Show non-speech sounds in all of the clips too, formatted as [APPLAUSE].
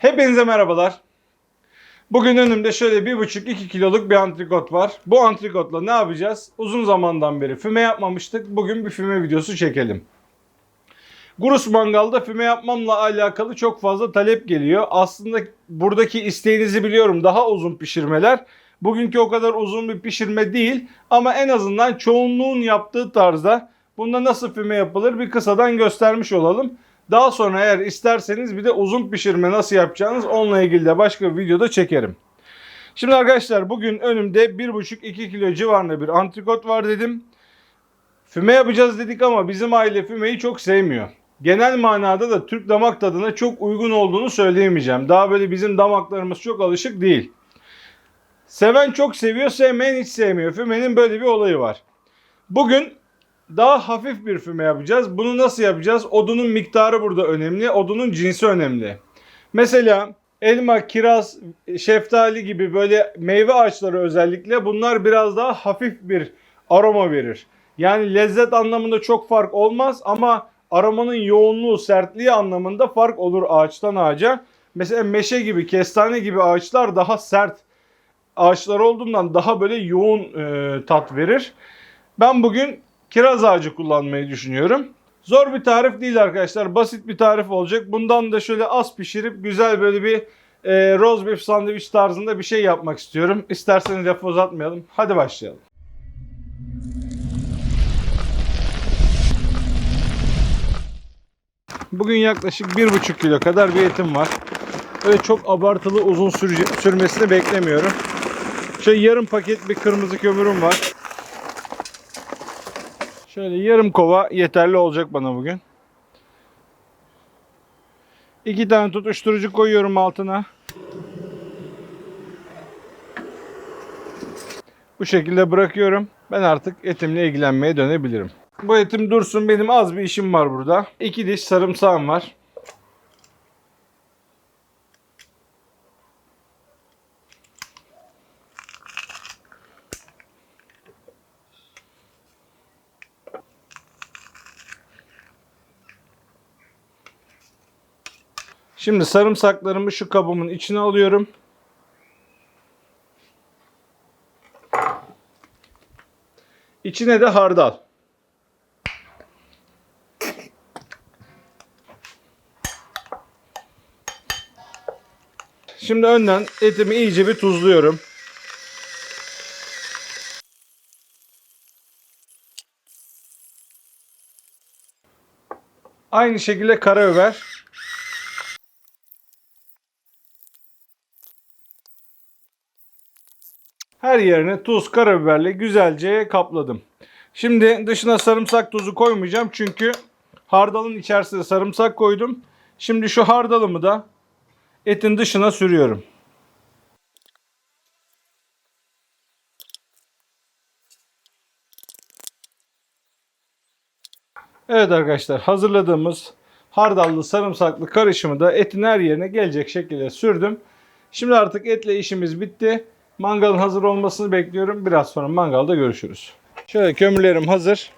Hepinize merhabalar. Bugün önümde şöyle 1,5-2 kiloluk bir antrikot var. Bu antrikotla ne yapacağız? Uzun zamandan beri füme yapmamıştık. Bugün bir füme videosu çekelim. Gurus Mangal'da füme yapmamla alakalı çok fazla talep geliyor. Aslında buradaki isteğinizi biliyorum daha uzun pişirmeler. Bugünkü o kadar uzun bir pişirme değil ama en azından çoğunluğun yaptığı tarzda bunda nasıl füme yapılır bir kısadan göstermiş olalım. Daha sonra eğer isterseniz bir de uzun pişirme nasıl yapacağınız onunla ilgili de başka bir videoda çekerim. Şimdi arkadaşlar bugün önümde 1,5-2 kilo civarında bir antrikot var dedim. Füme yapacağız dedik ama bizim aile fümeyi çok sevmiyor. Genel manada da Türk damak tadına çok uygun olduğunu söyleyemeyeceğim. Daha böyle bizim damaklarımız çok alışık değil. Seven çok seviyor, sevmeyen hiç sevmiyor. Fümenin böyle bir olayı var. Bugün daha hafif bir füme yapacağız. Bunu nasıl yapacağız? Odunun miktarı burada önemli. Odunun cinsi önemli. Mesela elma, kiraz, şeftali gibi böyle meyve ağaçları özellikle bunlar biraz daha hafif bir aroma verir. Yani lezzet anlamında çok fark olmaz ama aromanın yoğunluğu, sertliği anlamında fark olur ağaçtan ağaca. Mesela meşe gibi, kestane gibi ağaçlar daha sert ağaçlar olduğundan daha böyle yoğun e, tat verir. Ben bugün kiraz ağacı kullanmayı düşünüyorum. Zor bir tarif değil arkadaşlar. Basit bir tarif olacak. Bundan da şöyle az pişirip güzel böyle bir e, roast beef sandviç tarzında bir şey yapmak istiyorum. İsterseniz lafı uzatmayalım. Hadi başlayalım. Bugün yaklaşık 1,5 kilo kadar bir etim var. Öyle çok abartılı uzun sürmesini beklemiyorum. Şöyle yarım paket bir kırmızı kömürüm var. Şöyle yarım kova yeterli olacak bana bugün. İki tane tutuşturucu koyuyorum altına. Bu şekilde bırakıyorum. Ben artık etimle ilgilenmeye dönebilirim. Bu etim dursun. Benim az bir işim var burada. İki diş sarımsağım var. Şimdi sarımsaklarımı şu kabımın içine alıyorum. İçine de hardal. Şimdi önden etimi iyice bir tuzluyorum. Aynı şekilde karabiber. Her yerine tuz, karabiberle güzelce kapladım. Şimdi dışına sarımsak tozu koymayacağım çünkü hardalın içerisine sarımsak koydum. Şimdi şu hardalımı da etin dışına sürüyorum. Evet arkadaşlar hazırladığımız hardallı sarımsaklı karışımı da etin her yerine gelecek şekilde sürdüm. Şimdi artık etle işimiz bitti. Mangalın hazır olmasını bekliyorum. Biraz sonra mangalda görüşürüz. Şöyle kömürlerim hazır.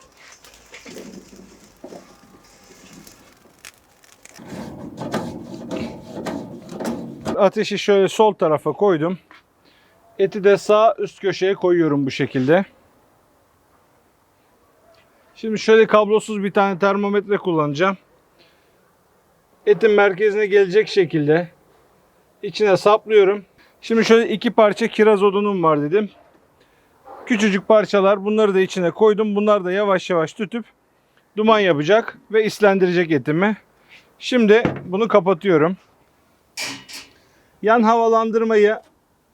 Ateşi şöyle sol tarafa koydum. Eti de sağ üst köşeye koyuyorum bu şekilde. Şimdi şöyle kablosuz bir tane termometre kullanacağım. Etin merkezine gelecek şekilde içine saplıyorum. Şimdi şöyle iki parça kiraz odunum var dedim. Küçücük parçalar bunları da içine koydum. Bunlar da yavaş yavaş tutup duman yapacak ve islendirecek etimi. Şimdi bunu kapatıyorum. Yan havalandırmayı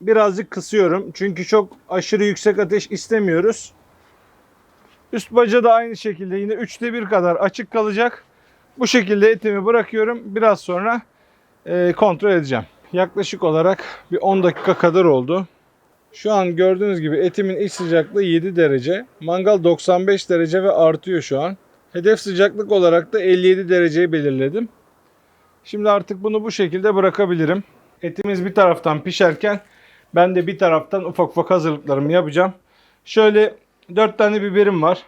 birazcık kısıyorum. Çünkü çok aşırı yüksek ateş istemiyoruz. Üst baca da aynı şekilde yine üçte bir kadar açık kalacak. Bu şekilde etimi bırakıyorum. Biraz sonra e, kontrol edeceğim. Yaklaşık olarak bir 10 dakika kadar oldu. Şu an gördüğünüz gibi etimin iç sıcaklığı 7 derece. Mangal 95 derece ve artıyor şu an. Hedef sıcaklık olarak da 57 dereceyi belirledim. Şimdi artık bunu bu şekilde bırakabilirim. Etimiz bir taraftan pişerken ben de bir taraftan ufak ufak hazırlıklarımı yapacağım. Şöyle 4 tane biberim var.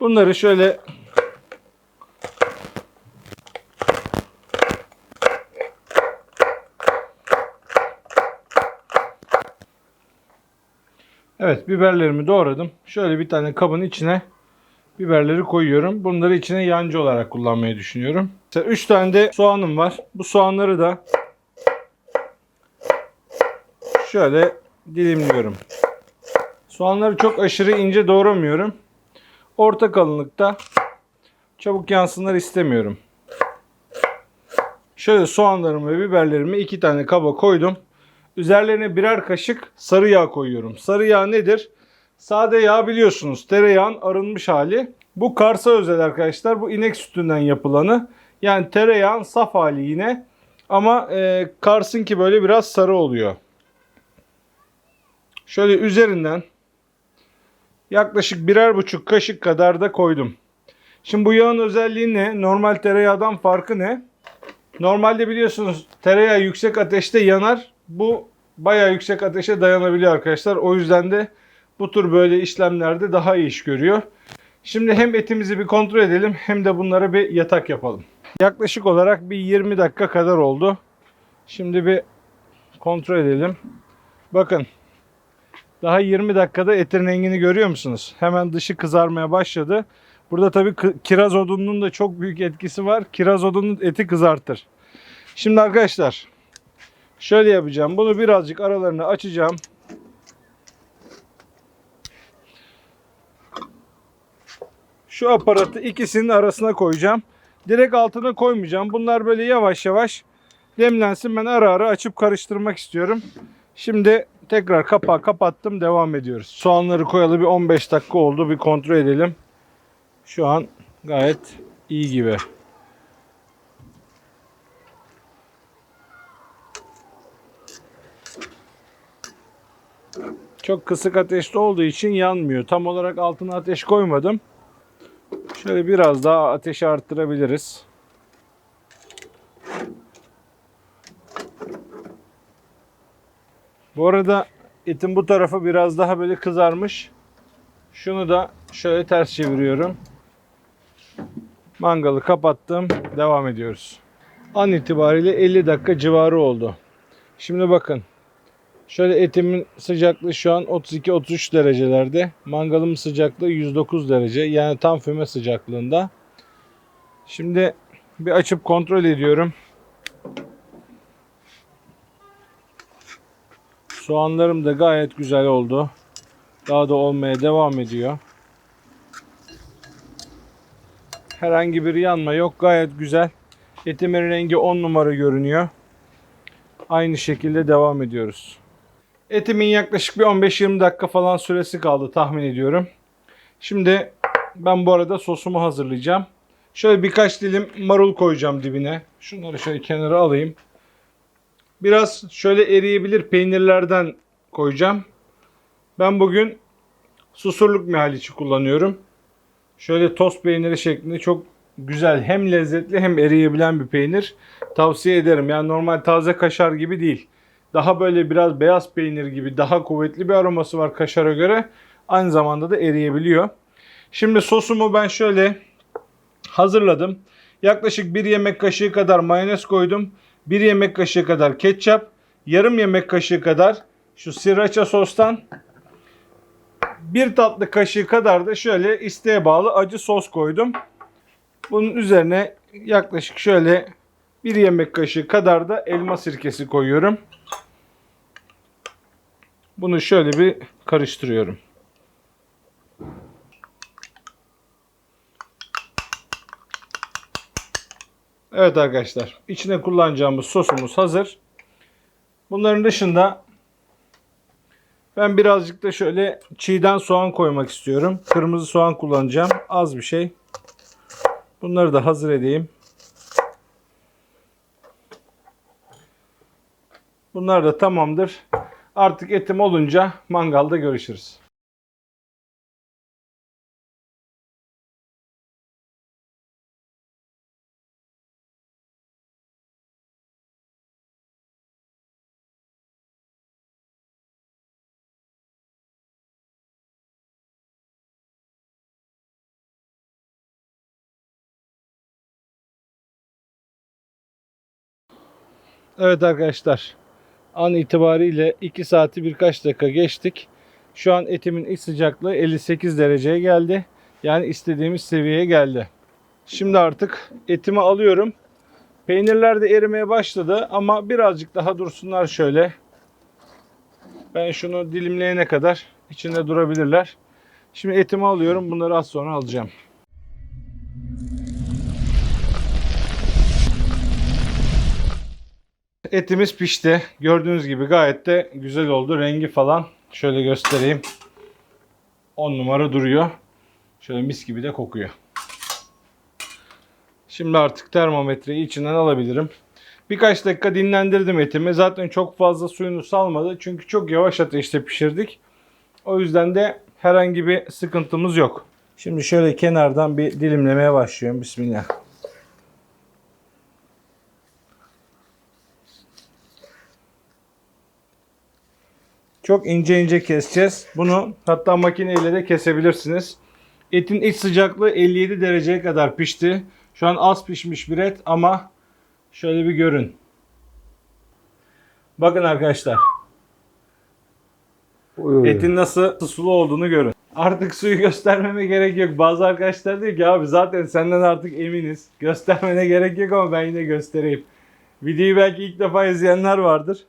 Bunları şöyle Evet biberlerimi doğradım. Şöyle bir tane kabın içine biberleri koyuyorum. Bunları içine yancı olarak kullanmayı düşünüyorum. 3 tane de soğanım var. Bu soğanları da şöyle dilimliyorum. Soğanları çok aşırı ince doğramıyorum. Orta kalınlıkta çabuk yansınlar istemiyorum. Şöyle soğanlarımı ve biberlerimi iki tane kaba koydum. Üzerlerine birer kaşık sarı yağ koyuyorum. Sarı yağ nedir? Sade yağ biliyorsunuz. Tereyağın arınmış hali. Bu Kars'a özel arkadaşlar. Bu inek sütünden yapılanı. Yani tereyağın saf hali yine. Ama e, Kars'ınki böyle biraz sarı oluyor. Şöyle üzerinden yaklaşık birer buçuk kaşık kadar da koydum. Şimdi bu yağın özelliği ne? Normal tereyağdan farkı ne? Normalde biliyorsunuz tereyağı yüksek ateşte yanar. Bu bayağı yüksek ateşe dayanabiliyor arkadaşlar. O yüzden de bu tür böyle işlemlerde daha iyi iş görüyor. Şimdi hem etimizi bir kontrol edelim hem de bunlara bir yatak yapalım. Yaklaşık olarak bir 20 dakika kadar oldu. Şimdi bir kontrol edelim. Bakın daha 20 dakikada etin rengini görüyor musunuz? Hemen dışı kızarmaya başladı. Burada tabii kiraz odununun da çok büyük etkisi var. Kiraz odunun eti kızartır. Şimdi arkadaşlar şöyle yapacağım. Bunu birazcık aralarını açacağım. Şu aparatı ikisinin arasına koyacağım. Direkt altına koymayacağım. Bunlar böyle yavaş yavaş demlensin. Ben ara ara açıp karıştırmak istiyorum. Şimdi tekrar kapağı kapattım. Devam ediyoruz. Soğanları koyalı bir 15 dakika oldu. Bir kontrol edelim. Şu an gayet iyi gibi. Çok kısık ateşte olduğu için yanmıyor. Tam olarak altına ateş koymadım. Şöyle biraz daha ateşi arttırabiliriz. Bu arada etin bu tarafı biraz daha böyle kızarmış. Şunu da şöyle ters çeviriyorum. Mangalı kapattım. Devam ediyoruz. An itibariyle 50 dakika civarı oldu. Şimdi bakın. Şöyle etimin sıcaklığı şu an 32-33 derecelerde. Mangalımın sıcaklığı 109 derece. Yani tam füme sıcaklığında. Şimdi bir açıp kontrol ediyorum. Soğanlarım da gayet güzel oldu. Daha da olmaya devam ediyor. Herhangi bir yanma yok. Gayet güzel. Etimin rengi 10 numara görünüyor. Aynı şekilde devam ediyoruz. Etimin yaklaşık bir 15-20 dakika falan süresi kaldı tahmin ediyorum. Şimdi ben bu arada sosumu hazırlayacağım. Şöyle birkaç dilim marul koyacağım dibine. Şunları şöyle kenara alayım. Biraz şöyle eriyebilir peynirlerden koyacağım. Ben bugün susurluk mihaliçi kullanıyorum. Şöyle tost peyniri şeklinde çok güzel hem lezzetli hem eriyebilen bir peynir. Tavsiye ederim. Yani normal taze kaşar gibi değil. Daha böyle biraz beyaz peynir gibi daha kuvvetli bir aroması var kaşara göre. Aynı zamanda da eriyebiliyor. Şimdi sosumu ben şöyle hazırladım. Yaklaşık 1 yemek kaşığı kadar mayonez koydum. 1 yemek kaşığı kadar ketçap. Yarım yemek kaşığı kadar şu sriracha sostan. Bir tatlı kaşığı kadar da şöyle isteğe bağlı acı sos koydum. Bunun üzerine yaklaşık şöyle bir yemek kaşığı kadar da elma sirkesi koyuyorum. Bunu şöyle bir karıştırıyorum. Evet arkadaşlar, içine kullanacağımız sosumuz hazır. Bunların dışında ben birazcık da şöyle çiğden soğan koymak istiyorum. Kırmızı soğan kullanacağım. Az bir şey. Bunları da hazır edeyim. Bunlar da tamamdır. Artık etim olunca mangalda görüşürüz. Evet arkadaşlar. An itibariyle 2 saati birkaç dakika geçtik. Şu an etimin iç sıcaklığı 58 dereceye geldi. Yani istediğimiz seviyeye geldi. Şimdi artık etimi alıyorum. Peynirler de erimeye başladı ama birazcık daha dursunlar şöyle. Ben şunu dilimleyene kadar içinde durabilirler. Şimdi etimi alıyorum. Bunları az sonra alacağım. Etimiz pişti. Gördüğünüz gibi gayet de güzel oldu. Rengi falan şöyle göstereyim. 10 numara duruyor. Şöyle mis gibi de kokuyor. Şimdi artık termometreyi içinden alabilirim. Birkaç dakika dinlendirdim etimi. Zaten çok fazla suyunu salmadı. Çünkü çok yavaş ateşte pişirdik. O yüzden de herhangi bir sıkıntımız yok. Şimdi şöyle kenardan bir dilimlemeye başlıyorum. Bismillah. Çok ince ince keseceğiz. Bunu hatta makineyle de kesebilirsiniz. Etin iç sıcaklığı 57 dereceye kadar pişti. Şu an az pişmiş bir et ama şöyle bir görün. Bakın arkadaşlar. Etin nasıl sulu olduğunu görün. Artık suyu göstermeme gerek yok. Bazı arkadaşlar diyor ki abi zaten senden artık eminiz. Göstermene gerek yok ama ben yine göstereyim. Videoyu belki ilk defa izleyenler vardır.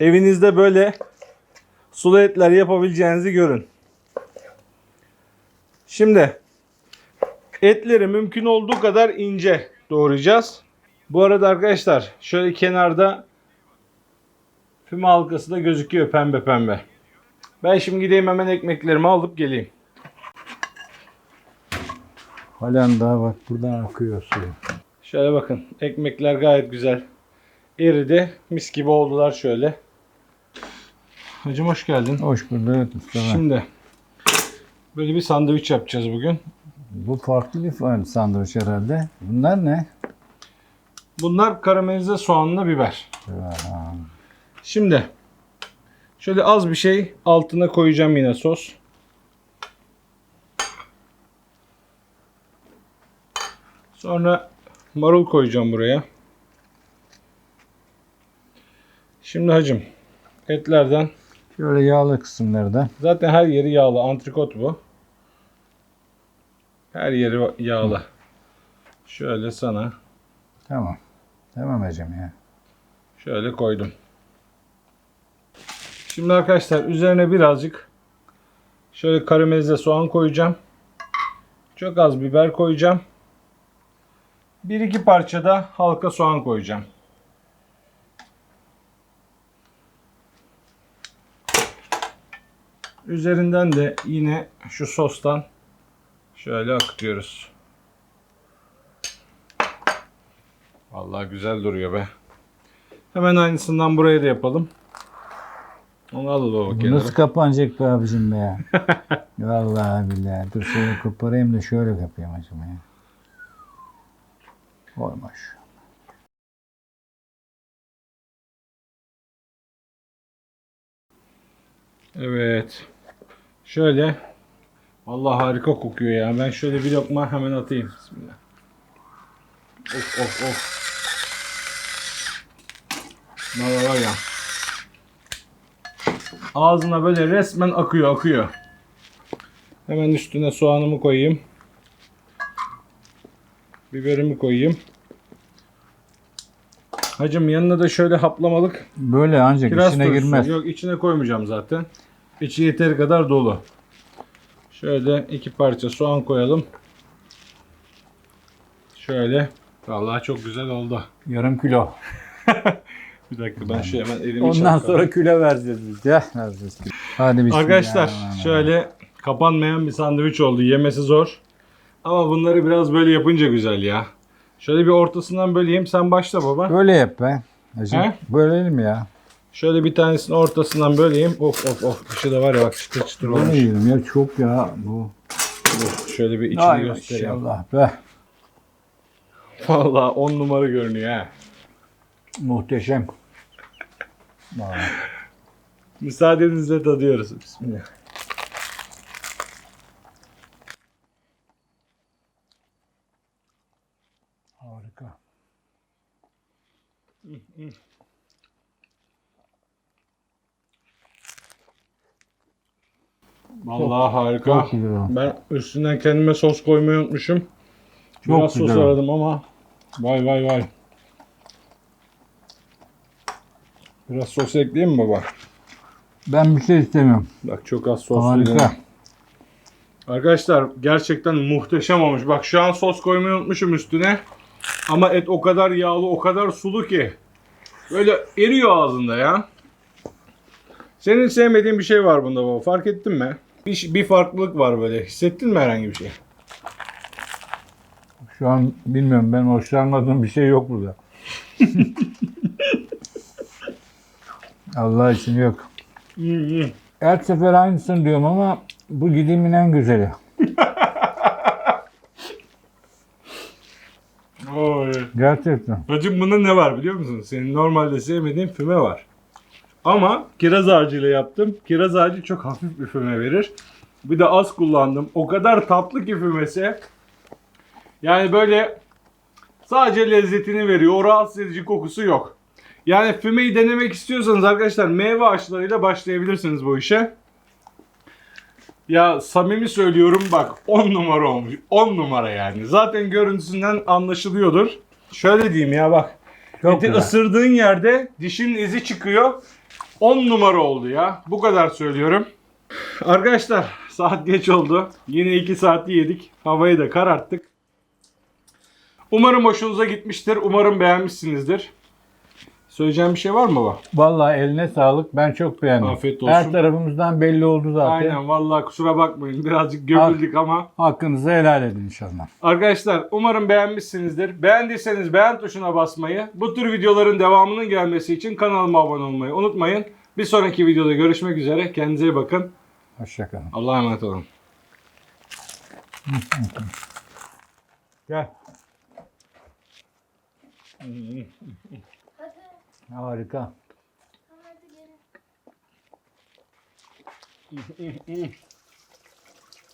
Evinizde böyle sulu etler yapabileceğinizi görün. Şimdi etleri mümkün olduğu kadar ince doğrayacağız. Bu arada arkadaşlar şöyle kenarda füme halkası da gözüküyor pembe pembe. Ben şimdi gideyim hemen ekmeklerimi alıp geleyim. Halen daha bak buradan akıyor suyu. Şöyle bakın ekmekler gayet güzel. Eridi. Mis gibi oldular şöyle. Hacım hoş geldin. Hoş bulduk Mustafa. Şimdi böyle bir sandviç yapacağız bugün. Bu farklı bir sandviç herhalde. Bunlar ne? Bunlar karamelize soğanlı biber. Şimdi şöyle az bir şey altına koyacağım yine sos. Sonra marul koyacağım buraya. Şimdi hacım etlerden Şöyle yağlı kısımları da. zaten her yeri yağlı. Antrikot bu. Her yeri yağlı. Şöyle sana Tamam. Tamam hocam ya. Şöyle koydum. Şimdi arkadaşlar üzerine birazcık şöyle karamelize soğan koyacağım. Çok az biber koyacağım. Bir iki parça da halka soğan koyacağım. Üzerinden de yine şu sostan şöyle akıtıyoruz. Vallahi güzel duruyor be. Hemen aynısından buraya da yapalım. Onu alalım o kenara. nasıl kapanacak be abicim be ya? [LAUGHS] Vallahi billahi. Dur şöyle koparayım da şöyle yapayım hocam ya. Olmuş. Evet. Şöyle. Vallahi harika kokuyor ya. Ben şöyle bir lokma hemen atayım. Bismillah. Of of of. Valla var ya. Ağzına böyle resmen akıyor akıyor. Hemen üstüne soğanımı koyayım. Biberimi koyayım. Hacım yanına da şöyle haplamalık Böyle ancak Kiraz içine turşusu. girmez. Yok içine koymayacağım zaten. İçi yeteri kadar dolu. Şöyle iki parça soğan koyalım. Şöyle. Vallahi çok güzel oldu. Yarım kilo. [LAUGHS] Bir dakika ben şu hemen elimi Ondan çalkalayayım. sonra kilo vereceğiz biz. Ya, vereceğiz. Hadi bismillah. Arkadaşlar şöyle kapanmayan bir sandviç oldu. Yemesi zor. Ama bunları biraz böyle yapınca güzel ya. Şöyle bir ortasından böleyim. Sen başla baba. Böyle yap be. Hacım. He? Bölelim ya. Şöyle bir tanesini ortasından böleyim. Of of of. Dışı da var ya bak çıtır çıtır olmuş. yiyelim ya çok ya bu. Dur, Şöyle bir içini Ay göstereyim. maşallah be. Vallahi 10 numara görünüyor ha. Muhteşem. Müsaadenizle tadıyoruz. Bismillah. Harika. Vallahi harika. Çok güzel oldu. Ben üstünden kendime sos koymayı unutmuşum. Çok Biraz sos güzel. aradım ama vay vay vay. Biraz sos ekleyeyim mi baba? Ben bir şey istemiyorum. Bak çok az sos Harika. Arkadaşlar gerçekten muhteşem olmuş. Bak şu an sos koymayı unutmuşum üstüne. Ama et o kadar yağlı, o kadar sulu ki. Böyle eriyor ağzında ya. Senin sevmediğin bir şey var bunda baba. Fark ettin mi? Bir, bir farklılık var böyle. Hissettin mi herhangi bir şey? Şu an bilmiyorum ben hoşlanmadığım bir şey yok burada. [LAUGHS] Allah için yok. Her sefer aynısını diyorum ama bu gidimin en güzeli. [LAUGHS] Oy. Gerçekten. Hacım bunda ne var biliyor musun? Senin normalde sevmediğin füme var. Ama kiraz ağacıyla yaptım. Kiraz ağacı çok hafif bir füme verir. Bir de az kullandım. O kadar tatlı ki fümesi. Yani böyle sadece lezzetini veriyor. O rahatsız edici kokusu yok. Yani fümeyi denemek istiyorsanız arkadaşlar meyve ağaçlarıyla başlayabilirsiniz bu işe. Ya samimi söylüyorum bak 10 numara olmuş. 10 numara yani. Zaten görüntüsünden anlaşılıyordur. Şöyle diyeyim ya bak. Çok Eti güzel. ısırdığın yerde dişin izi çıkıyor. 10 numara oldu ya. Bu kadar söylüyorum. Arkadaşlar saat geç oldu. Yine 2 saati yedik. Havayı da kararttık. Umarım hoşunuza gitmiştir. Umarım beğenmişsinizdir. Söyleyeceğim bir şey var mı baba? Vallahi eline sağlık. Ben çok beğendim. Afiyet olsun. Her tarafımızdan belli oldu zaten. Aynen vallahi kusura bakmayın. Birazcık gömüldük ama. Hakkınızı helal edin inşallah. Arkadaşlar umarım beğenmişsinizdir. Beğendiyseniz beğen tuşuna basmayı, bu tür videoların devamının gelmesi için kanalıma abone olmayı unutmayın. Bir sonraki videoda görüşmek üzere. Kendinize iyi bakın. Hoşçakalın. Allah'a emanet olun. [LAUGHS] Gel. [LAUGHS] Harika. Hadi gelin.